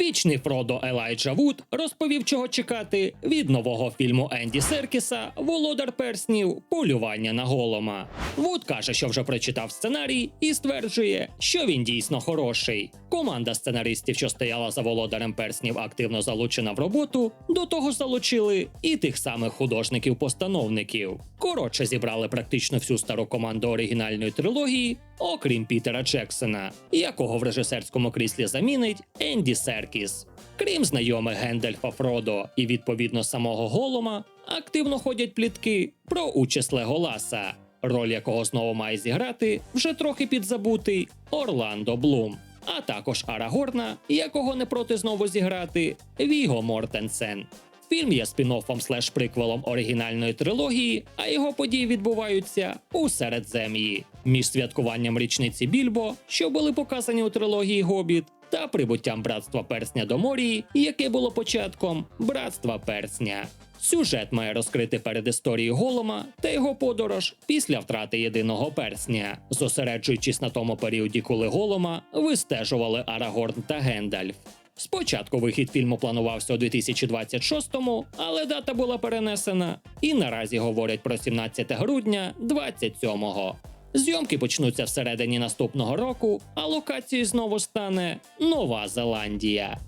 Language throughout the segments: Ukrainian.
Вічний Фродо Елайджа Вуд розповів, чого чекати від нового фільму Енді Серкіса Володар перснів Полювання на голома. Вуд каже, що вже прочитав сценарій і стверджує, що він дійсно хороший. Команда сценаристів, що стояла за володарем перснів, активно залучена в роботу. До того залучили і тих самих художників-постановників. Коротше, зібрали практично всю стару команду оригінальної трилогії, окрім Пітера Джексона, якого в режисерському кріслі замінить Енді Серкіс. Крім знайомих Гендельфа Фродо і відповідно самого Голома, активно ходять плітки про участь Леголаса, роль якого знову має зіграти вже трохи підзабутий Орландо Блум, а також Арагорна, якого не проти знову зіграти Віго Мортенсен. Фільм є спін-оффом слеш приквелом оригінальної трилогії, а його події відбуваються у Середзем'ї між святкуванням річниці Більбо, що були показані у трилогії Гобіт, та прибуттям братства персня до Морії, яке було початком братства персня. Сюжет має розкрити передісторію Голома та його подорож після втрати єдиного персня, зосереджуючись на тому періоді, коли Голома вистежували Арагорн та Гендальф. Спочатку вихід фільму планувався у 2026-му, але дата була перенесена, і наразі говорять про 17 грудня 27-го. Зйомки почнуться всередині наступного року, а локацією знову стане Нова Зеландія.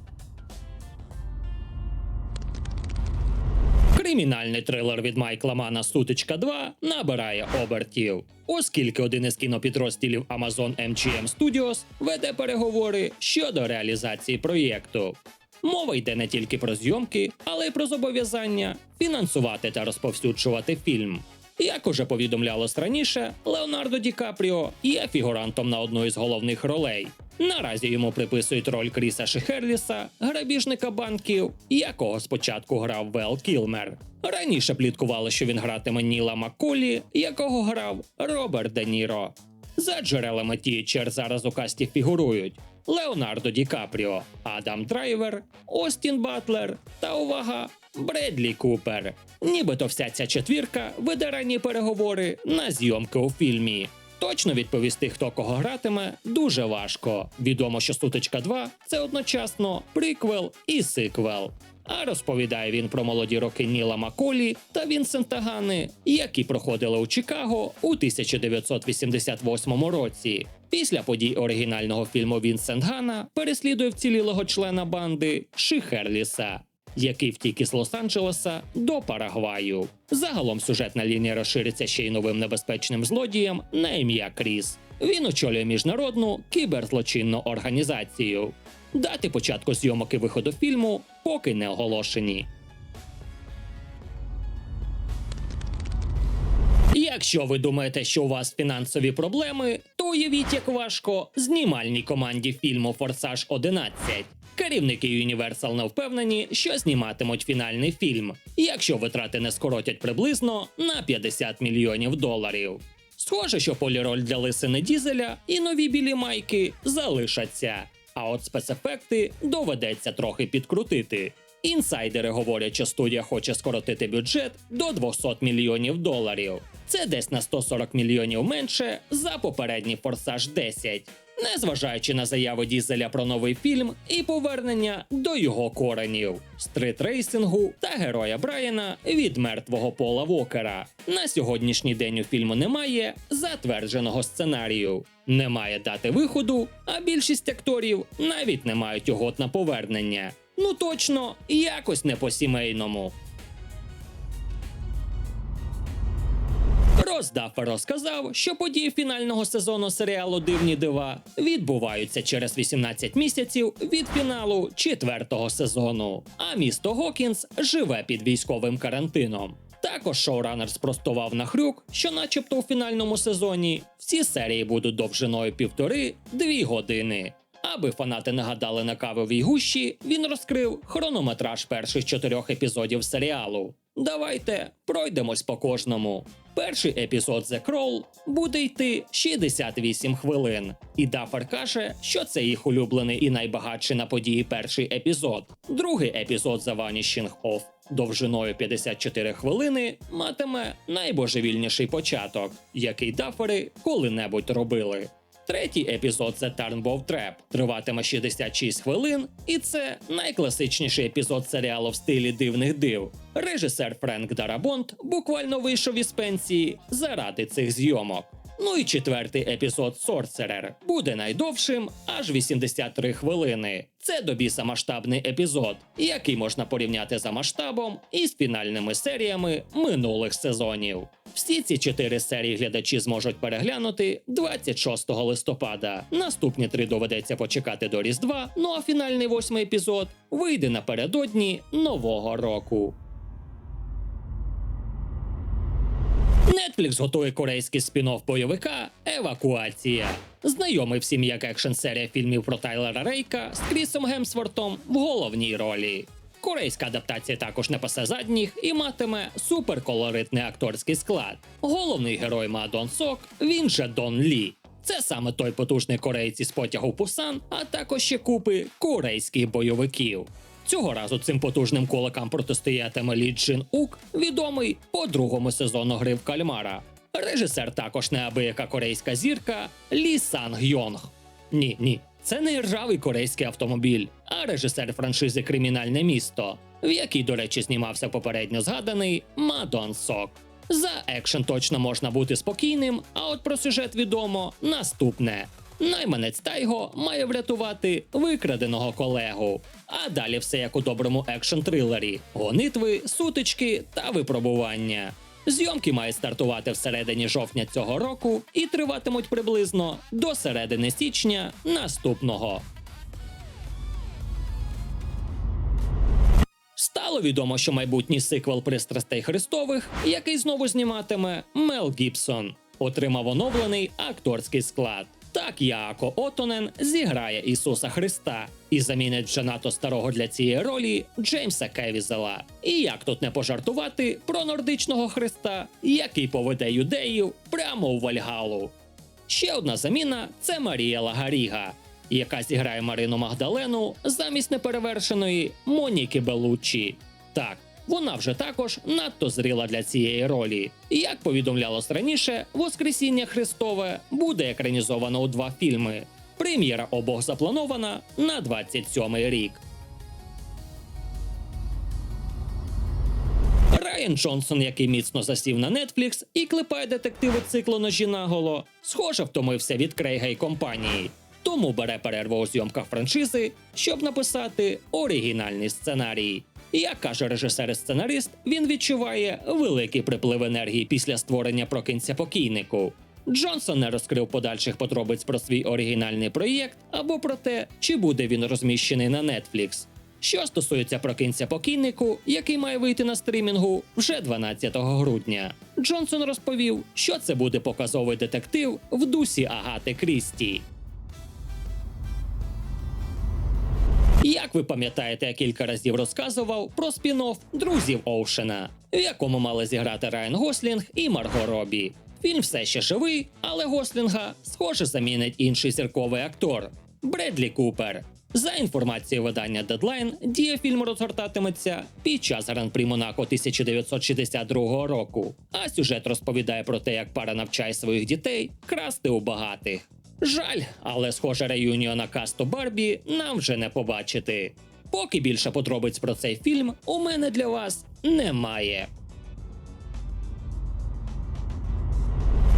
Кримінальний трилер від Майкла Мана Сутичка 2 набирає обертів, оскільки один із кінопідрозділів Amazon MGM Studios веде переговори щодо реалізації проєкту. Мова йде не тільки про зйомки, але й про зобов'язання фінансувати та розповсюджувати фільм. Як уже повідомлялось раніше, Леонардо Ді Капріо є фігурантом на одну із головних ролей. Наразі йому приписують роль Кріса Шехерліса, грабіжника банків, якого спочатку грав Вел Кілмер. Раніше пліткували, що він гратиме Ніла Макколі, якого грав Роберт Де Ніро. За джерелами Тічер зараз у касті фігурують Леонардо Ді Капріо, Адам Драйвер, Остін Батлер та увага Бредлі Купер. Нібито вся ця четвірка веде ранні переговори на зйомки у фільмі. Точно відповісти, хто кого гратиме, дуже важко. Відомо, що Сутичка 2 це одночасно приквел і сиквел. А розповідає він про молоді роки Ніла Маколі та Вінсента Гани, які проходили у Чикаго у 1988 році. Після подій оригінального фільму Вінсент Гана переслідує вцілілого члена банди Шихерліса, який втік із Лос-Анджелеса до Парагваю. Загалом сюжетна лінія розшириться ще й новим небезпечним злодієм на ім'я Кріс. Він очолює міжнародну кіберзлочинну організацію. Дати початку зйомок і виходу фільму поки не оголошені. Якщо ви думаєте, що у вас фінансові проблеми, то уявіть, як важко знімальній команді фільму Форсаж 11. Керівники Universal не впевнені, що зніматимуть фінальний фільм, якщо витрати не скоротять приблизно на 50 мільйонів доларів. Схоже, що поліроль для лисини дізеля і нові білі майки залишаться. А от спецефекти доведеться трохи підкрутити. Інсайдери говорять, що студія хоче скоротити бюджет до 200 мільйонів доларів. Це десь на 140 мільйонів менше за попередній форсаж 10. Незважаючи на заяви Дізеля про новий фільм і повернення до його коренів, стритрейсингу та героя Брайана від мертвого Пола Вокера. На сьогоднішній день у фільму немає затвердженого сценарію, немає дати виходу, а більшість акторів навіть не мають угод на повернення. Ну точно, якось не по сімейному. Роздафер розказав, що події фінального сезону серіалу Дивні дива відбуваються через 18 місяців від фіналу четвертого сезону. А місто Гокінс живе під військовим карантином. Також шоуранер спростував на хрюк, що, начебто, у фінальному сезоні всі серії будуть довжиною півтори-дві години. Аби фанати нагадали на кавовій гущі, він розкрив хронометраж перших чотирьох епізодів серіалу. Давайте пройдемось по кожному. Перший епізод The Crawl буде йти 68 хвилин, і Дафер каже, що це їх улюблений і найбагатший на події перший епізод. Другий епізод The Vanishing of довжиною 54 хвилини матиме найбожевільніший початок, який дафери коли-небудь робили. Третій епізод The Turnbow Trap триватиме 66 хвилин, і це найкласичніший епізод серіалу в стилі дивних див. Режисер Френк Дарабонт буквально вийшов із пенсії заради цих зйомок. Ну і четвертий епізод Sorcerer буде найдовшим аж 83 хвилини. Це до біса масштабний епізод, який можна порівняти за масштабом із фінальними серіями минулих сезонів. Всі ці чотири серії глядачі зможуть переглянути 26 листопада. Наступні три доведеться почекати до Різдва. Ну а фінальний восьмий епізод вийде напередодні нового року. Netflix готує корейський спін-офф бойовика Евакуація. Знайомий всім як екшн серія фільмів про Тайлера Рейка з Крісом Гемсвортом в головній ролі. Корейська адаптація також не пасе задніх і матиме суперколоритний акторський склад. Головний герой Ма Дон Сок, він же Дон Лі. Це саме той потужний кореєць із потягу Пусан, а також ще купи корейських бойовиків. Цього разу цим потужним кулакам протистоятиме Лі Джин Ук, відомий по другому сезону гри в кальмара. Режисер також неабияка корейська зірка Лі Санг Йонг. Ні, ні, це не ржавий корейський автомобіль, а режисер франшизи Кримінальне місто, в якій, до речі, знімався попередньо згаданий Мадон Сок. За екшен точно можна бути спокійним, а от про сюжет відомо наступне. Найманець Тайго має врятувати викраденого колегу. А далі все як у доброму екшн-трилері: гонитви, сутички та випробування. Зйомки мають стартувати всередині жовтня цього року і триватимуть приблизно до середини січня наступного. Стало відомо, що майбутній сиквел пристрастей Христових, який знову зніматиме Мел Гібсон, отримав оновлений акторський склад. Так Яако Отонен зіграє Ісуса Христа і замінить вже старого для цієї ролі Джеймса Кевізела. І як тут не пожартувати про нордичного Христа, який поведе юдеїв прямо у Вальгалу. Ще одна заміна це Марія Лагаріга, яка зіграє Марину Магдалену замість неперевершеної Моніки Белуччі. Так, вона вже також надто зріла для цієї ролі. Як повідомлялось раніше, Воскресіння Христове буде екранізовано у два фільми. Прем'єра обох запланована на 27-й рік. Райан Джонсон, який міцно засів на Netflix і клепає детективи циклу ножі наголо, схоже, втомився від Крейга і компанії. Тому бере перерву у зйомках франшизи, щоб написати оригінальний сценарій. Як каже режисер і сценарист, він відчуває великий приплив енергії після створення прокинця покійнику. Джонсон не розкрив подальших подробиць про свій оригінальний проєкт або про те, чи буде він розміщений на Netflix. Що стосується прокинця покійнику, який має вийти на стрімінгу вже 12 грудня. Джонсон розповів, що це буде показовий детектив в дусі Агати Крісті. Як ви пам'ятаєте, я кілька разів розказував про спін-офф друзів Оушена, в якому мали зіграти Райан Гослінг і Марго Робі. Фільм все ще живий, але Гослінга, схоже, замінить інший зірковий актор Бредлі Купер. За інформацією видання Deadline, дія фільму розгортатиметься під час гран-прі Монако 1962 року. А сюжет розповідає про те, як пара навчає своїх дітей красти у багатих. Жаль, але схоже реюніона касту Барбі нам вже не побачити. Поки більше подробиць про цей фільм у мене для вас немає.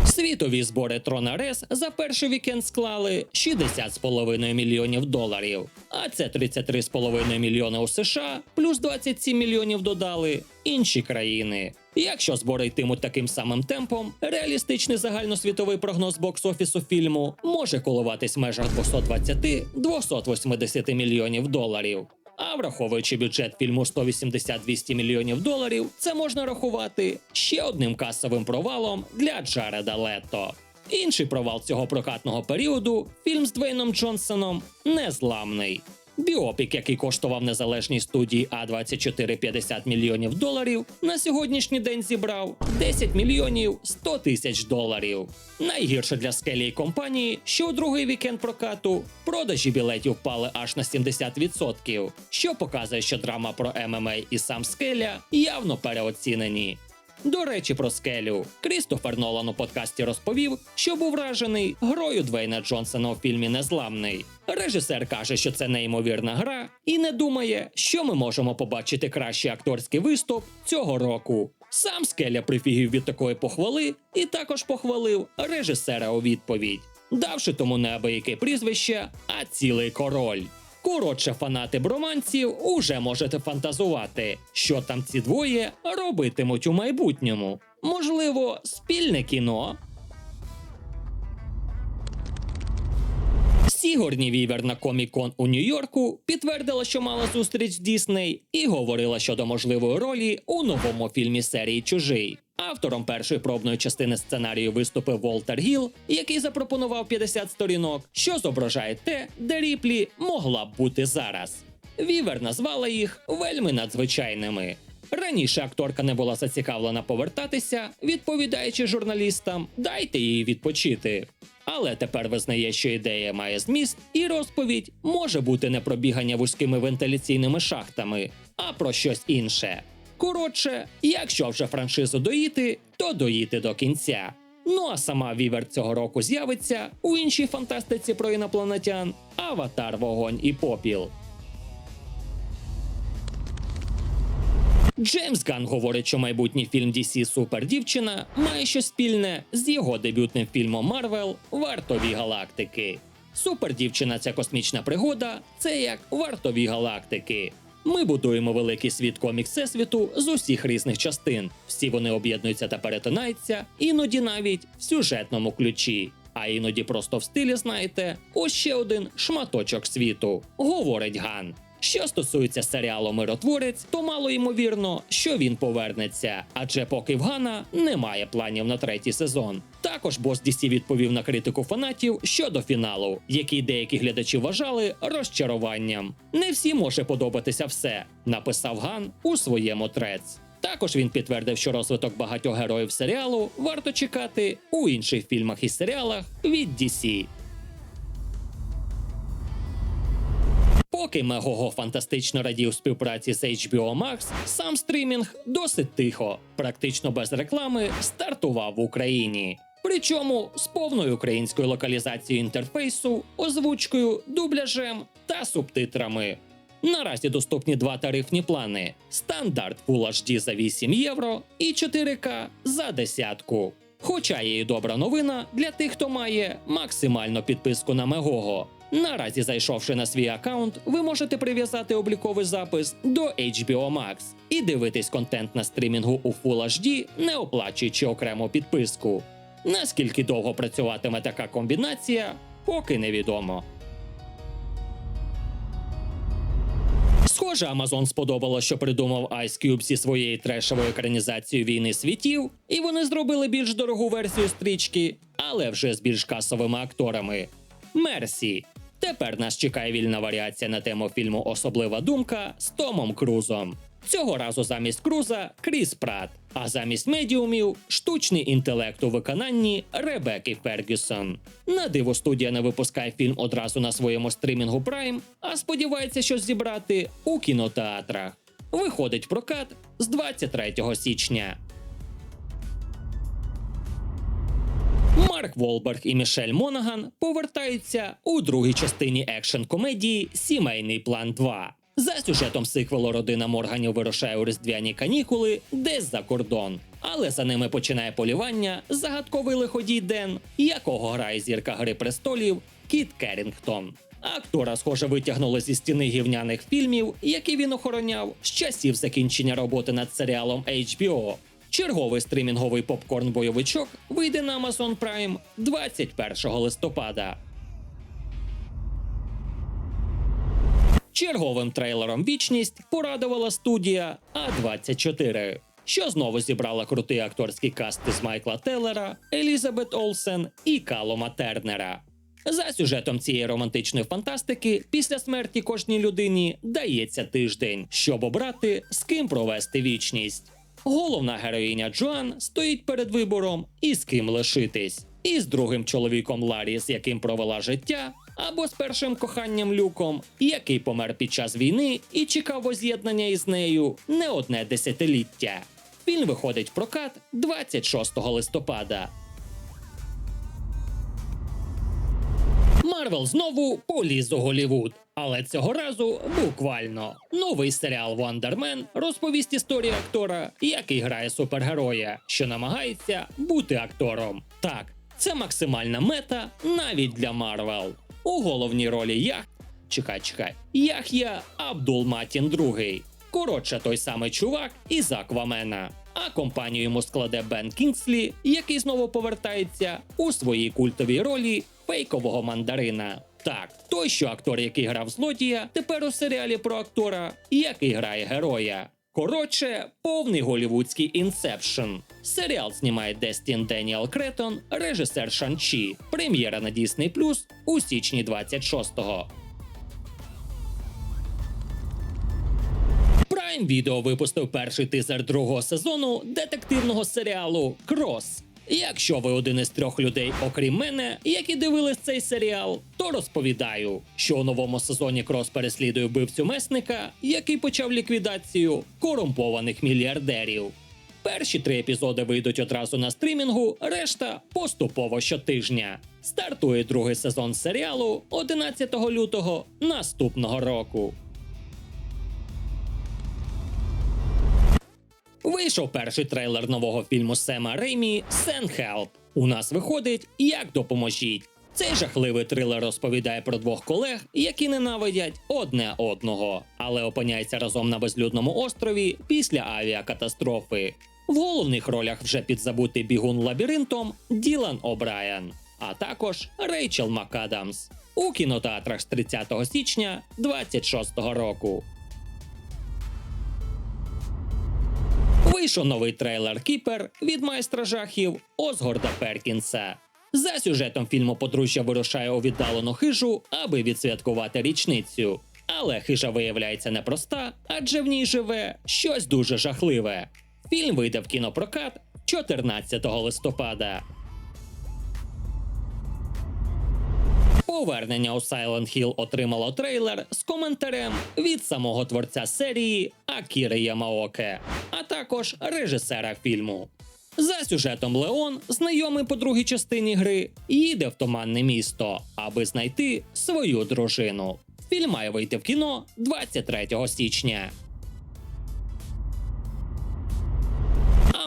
Світові збори Трона Рес за перший вікенд склали 60,5 мільйонів доларів, а це 33,5 мільйони у США, плюс 27 мільйонів додали інші країни. Якщо збори йтимуть таким самим темпом, реалістичний загальносвітовий прогноз бокс-офісу фільму може коливатись в межах 220-280 мільйонів доларів. А враховуючи бюджет фільму 180-200 мільйонів доларів, це можна рахувати ще одним касовим провалом для Джареда Лето. Інший провал цього прокатного періоду фільм з Двейном Джонсоном незламний. Біопік, який коштував незалежній студії А24 50 мільйонів доларів, на сьогоднішній день зібрав 10 мільйонів 100 тисяч доларів. Найгірше для скелі і компанії, що у другий вікенд прокату продажі білетів впали аж на 70%, що показує, що драма про ММА і сам скеля явно переоцінені. До речі, про скелю. Крістофер Нолан у подкасті розповів, що був вражений грою Двейна Джонсона у фільмі Незламний. Режисер каже, що це неймовірна гра, і не думає, що ми можемо побачити кращий акторський виступ цього року. Сам скеля прифігів від такої похвали і також похвалив режисера у відповідь, давши тому неабияке прізвище, а цілий король. Коротше, фанати броманців уже можете фантазувати, що там ці двоє робитимуть у майбутньому. Можливо, спільне кіно. Сігорні Вівер на Комік-Кон у Нью-Йорку підтвердила, що мала зустріч з Дісней і говорила щодо можливої ролі у новому фільмі серії Чужий. Автором першої пробної частини сценарію виступив Волтер Гіл, який запропонував 50 сторінок, що зображає те, де Ріплі могла б бути зараз. Вівер назвала їх вельми надзвичайними. Раніше акторка не була зацікавлена повертатися, відповідаючи журналістам, дайте їй відпочити. Але тепер визнає, що ідея має зміст, і розповідь може бути не про бігання вузькими вентиляційними шахтами, а про щось інше. Коротше, якщо вже франшизу доїти, то доїти до кінця. Ну а сама Вівер цього року з'явиться у іншій фантастиці про інопланетян Аватар, Вогонь і Попіл. Джеймс Ган говорить, що майбутній фільм DC Супердівчина має щось спільне з його дебютним фільмом Марвел Вартові галактики. Супердівчина ця космічна пригода це як вартові галактики. Ми будуємо великий світ комік всесвіту з усіх різних частин. Всі вони об'єднуються та перетинаються, іноді навіть в сюжетному ключі. А іноді просто в стилі, знаєте, ось ще один шматочок світу, говорить Ган. Що стосується серіалу Миротворець, то мало ймовірно, що він повернеться, адже поки в Гана немає планів на третій сезон. Також бос DC відповів на критику фанатів щодо фіналу, який деякі глядачі вважали розчаруванням. Не всім може подобатися все, написав Ган у своєму трец. Також він підтвердив, що розвиток багатьох героїв серіалу варто чекати у інших фільмах і серіалах від DC. Поки Мегого фантастично радів співпраці з HBO Max, сам стрімінг досить тихо, практично без реклами, стартував в Україні. Причому з повною українською локалізацією інтерфейсу, озвучкою, дубляжем та субтитрами. Наразі доступні два тарифні плани: стандарт Full HD за 8 євро і 4К за десятку. Хоча є і добра новина для тих, хто має максимальну підписку на Мегого. Наразі, зайшовши на свій аккаунт, ви можете прив'язати обліковий запис до HBO Max і дивитись контент на стрімінгу у Full HD, не оплачуючи окрему підписку. Наскільки довго працюватиме така комбінація, поки невідомо. Схоже, Amazon сподобало, що придумав Ice Cube зі своєю трешовою екранізацією війни світів, і вони зробили більш дорогу версію стрічки, але вже з більш касовими акторами. Мерсі. Тепер нас чекає вільна варіація на тему фільму Особлива думка з Томом Крузом. Цього разу замість Круза Кріс Прат, а замість медіумів штучний інтелект у виконанні Ребекки Фергюсон. На диво студія не випускає фільм одразу на своєму стрімінгу Prime, а сподівається щось зібрати у кінотеатрах. Виходить прокат з 23 січня. Марк Волберг і Мішель Монаган повертаються у другій частині екшн комедії Сімейний план 2. За сюжетом сиквелу родина Морганів вирушає у різдвяні канікули десь за кордон. Але за ними починає полювання загадковий лиходій Ден, якого грає зірка Гри престолів Кіт Керінгтон. Актора, схоже, витягнули зі стіни гівняних фільмів, які він охороняв з часів закінчення роботи над серіалом HBO. Черговий стрімінговий попкорн-бойовичок вийде на Amazon Prime 21 листопада. Черговим трейлером Вічність порадувала студія А24, що знову зібрала крутий акторський каст із Майкла Теллера, Елізабет Олсен і Калома Тернера. За сюжетом цієї романтичної фантастики, після смерті кожній людині дається тиждень, щоб обрати з ким провести вічність. Головна героїня Джоан стоїть перед вибором і з ким лишитись, і з другим чоловіком Ларі, з яким провела життя, або з першим коханням Люком, який помер під час війни і чекав воз'єднання із нею не одне десятиліття. Фільм виходить в прокат 26 листопада. Марвел знову поліз у Голівуд, але цього разу буквально новий серіал Вандермен розповість історію актора, який грає супергероя, що намагається бути актором. Так, це максимальна мета навіть для Марвел. У головній ролі Ях... Чекай, чекай, Ях'я Абдулматін II. Коротше, той самий чувак із Аквамена. А компанію йому складе Бен Кінгслі, який знову повертається у своїй культовій ролі фейкового мандарина. Так, той, що актор, який грав злодія, тепер у серіалі про актора, який грає героя. Коротше, повний голівудський інсепшн. Серіал знімає Дестін Деніел Кретон, режисер Шанчі. Прем'єра на Disney Plus у січні 26-го. Prime Video випустив перший тизер другого сезону детективного серіалу Крос. Якщо ви один із трьох людей, окрім мене, які дивились цей серіал, то розповідаю, що у новому сезоні Крос переслідує вбивцю месника, який почав ліквідацію корумпованих мільярдерів. Перші три епізоди вийдуть одразу на стрімінгу, решта поступово щотижня. Стартує другий сезон серіалу 11 лютого наступного року. Вийшов перший трейлер нового фільму Сема Реймі «Send Help». У нас виходить як допоможіть. Цей жахливий трилер розповідає про двох колег, які ненавидять одне одного, але опиняються разом на безлюдному острові після авіакатастрофи. В головних ролях вже підзабутий бігун лабіринтом Ділан О'Брайен, а також Рейчел МакАдамс у кінотеатрах з 30 січня 26 року. Вийшов новий трейлер Кіпер від майстра жахів Озгорда Перкінса. За сюжетом фільму подружжя вирушає у віддалену хижу, аби відсвяткувати річницю. Але хижа виявляється непроста, адже в ній живе щось дуже жахливе. Фільм вийде в кінопрокат 14 листопада. Повернення у Silent Hill отримало трейлер з коментарем від самого творця серії Акіри Ямаоке, також режисера фільму. За сюжетом Леон, знайомий по другій частині гри, їде в туманне місто, аби знайти свою дружину. Фільм має вийти в кіно 23 січня.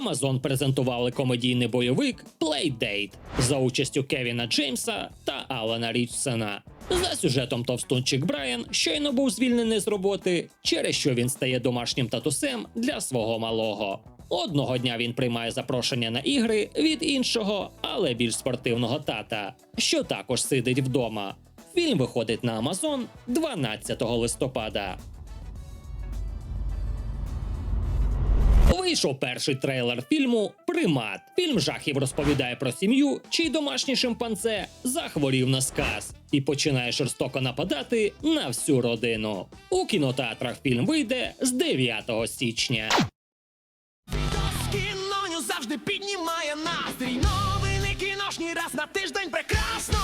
Amazon презентували комедійний бойовик Playdate за участю Кевіна Джеймса та Алана Річсена. За сюжетом товстунчик Брайан щойно був звільнений з роботи, через що він стає домашнім татусем для свого малого. Одного дня він приймає запрошення на ігри від іншого, але більш спортивного тата, що також сидить вдома. Фільм виходить на Amazon 12 листопада. Вийшов перший трейлер фільму Примат. Фільм жахів розповідає про сім'ю, чий домашній шимпанзе захворів на сказ і починає жорстоко нападати на всю родину. У кінотеатрах фільм вийде з 9 січня. Кіноню завжди піднімає настрій. Новини кіношні раз на тиждень прекрасно.